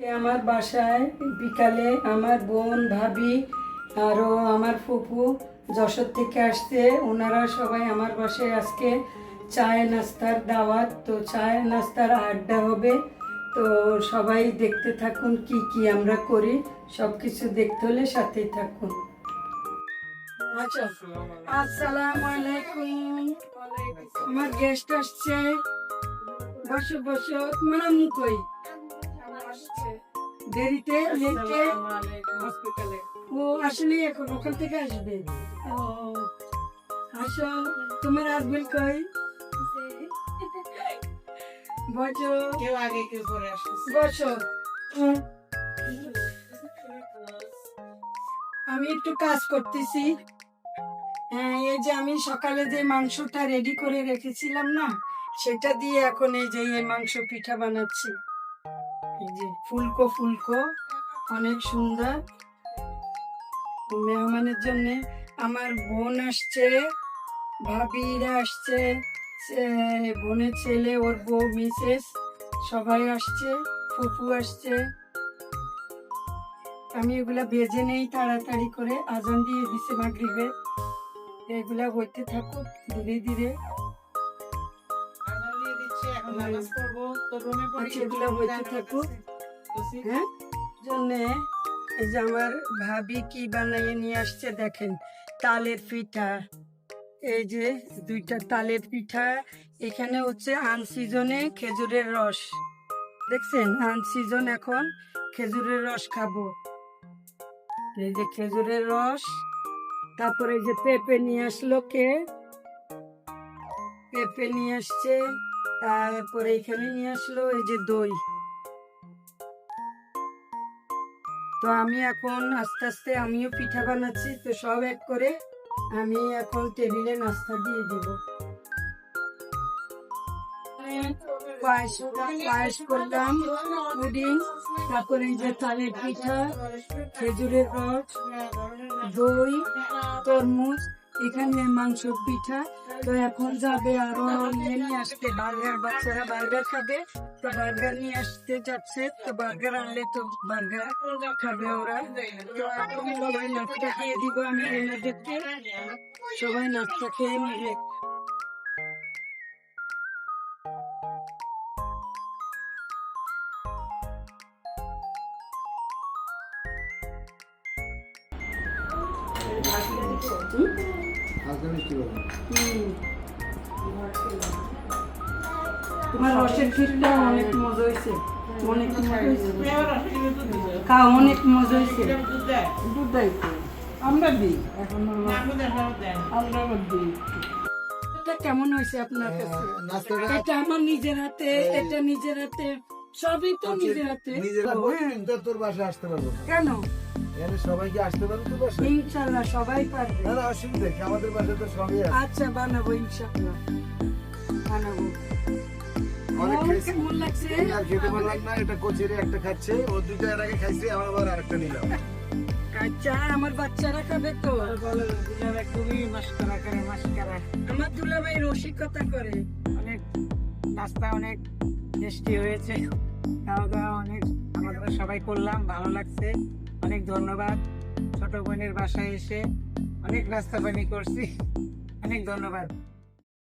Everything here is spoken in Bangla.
আমার বাসায় বিকালে আমার বোন, ভাবি আরও আমার ফুপু যশোর থেকে আসছে। ওনারা সবাই আমার বাসায় আজকে চায় নাস্তার দাওয়াত, তো চায় নাস্তার আড্ডা হবে। তো সবাই দেখতে থাকুন কি কি আমরা করি। সব কিছু দেখতে হলে সাথেই থাকুন। আচ্ছা আসসালামু আলাইকুম। আমার গেস্ট আসছে। বসো বসো আম্মু কই? দেরিতে লেটে হসপিটালে ও আসলে এখন ওখান থেকে আসবে। ও আসো। কই? বসো। কেউ আগে কেউ পরে বসো। আমি একটু কাজ করতেছি। হ্যাঁ এই যে আমি সকালে যে মাংসটা রেডি করে রেখেছিলাম না সেটা দিয়ে এখন এই যে এই মাংস পিঠা বানাচ্ছি। ফুলকো ফুলকো, অনেক সুন্দর। মেহমানের জন্য আমার বোন আসছে, ভাবিরা আসছে বোনের ছেলে, ওর বউ মিসেস সবাই আসছে ফুপু আসছে। আমি এগুলা বেজে নেই তাড়াতাড়ি করে, আজান দিয়ে দিছে মাগরিবে। এগুলা হইতে থাকুক ধীরে ধীরে। এখন নামাজ পড়ব তো রুমে পড়ে হইতে থাকুক। হ্যাঁ জন্যে এই যে আমার ভাবি কি বানিয়ে নিয়ে আসছে দেখেন তালের পিঠা এই যে দুইটা তালের পিঠা এখানে হচ্ছে আন সিজনে খেজুরের রস দেখছেন আন সিজন এখন খেজুরের রস খাব এই যে খেজুরের রস তারপরে এই যে পেঁপে নিয়ে আসলো কে পেঁপে নিয়ে আসছে তারপরে এখানে নিয়ে আসলো এই যে দই। তো আমি এখন আস্তে আস্তে আমিও পিঠা বানাচ্ছি, তো সব এক করে আমি এখন টেবিলে নাস্তা দিয়ে দিব। পায়েস করলাম, পুডিং, তারপরে যে তালের পিঠা, খেজুরের রস, দই, তরমুজ এখানে মাংস, পিঠা। তো এখন যাবে আরও নিয়ে নিয়ে আসতে। বার্গার বাচ্চারা বার্গার খাবে। তো বার্গার নিয়ে আসতে যাচ্ছে। তো বার্গার আনলে তো বার্গার খাবে ওরা। তো এখন সবাই নাস্তা খেয়ে দিব আমি এনাদেরকে। সবাই নাস্তা খেয়ে নিবে। পাবেন হুম। তোমার রসের ক্ষীরটা অনেক মজা হয়েছে অনেক মজা অনেক মজা হয়েছে দুধ দেয় আমরা দিই এখন আমরা দিই কেমন হয়েছে আপনার কাছে? এটা আমার নিজের হাতে এটা নিজের হাতে। সবই তো নিজের হাতে। নিজের। তোর বাসায় আসতে পারব কেন? এখানে সবাই কি আসতে পারবে তোর বাসায়? ইনশাল্লাহ সবাই পারবে। না না অসুবিধা কি আমাদের বাসায় তো সবই আছে। আচ্ছা বানাবো ইনশাল্লাহ। বানাবো। অনেক খাইছি কেমন লাগছে? আর খেতে পারলাম না এটা কচেরি একটা খাচ্ছে ও দুটো এর আগে খাইছে আমার আবার আরেকটা নিলাম আচ্ছা আমার বাচ্চারা খাবে তো? খুবই মাস্কারা করে মাস্কারা। আমার দুলাভাই রসিকতা করে। অনেক নাস্তা অনেক টেস্টি হয়েছে। খাওয়া দাওয়া অনেক আমরা সবাই করলাম ভালো লাগছে। অনেক ধন্যবাদ। ছোট বোনের বাসায় এসে অনেক রাস্তা পানি করছি। অনেক ধন্যবাদ।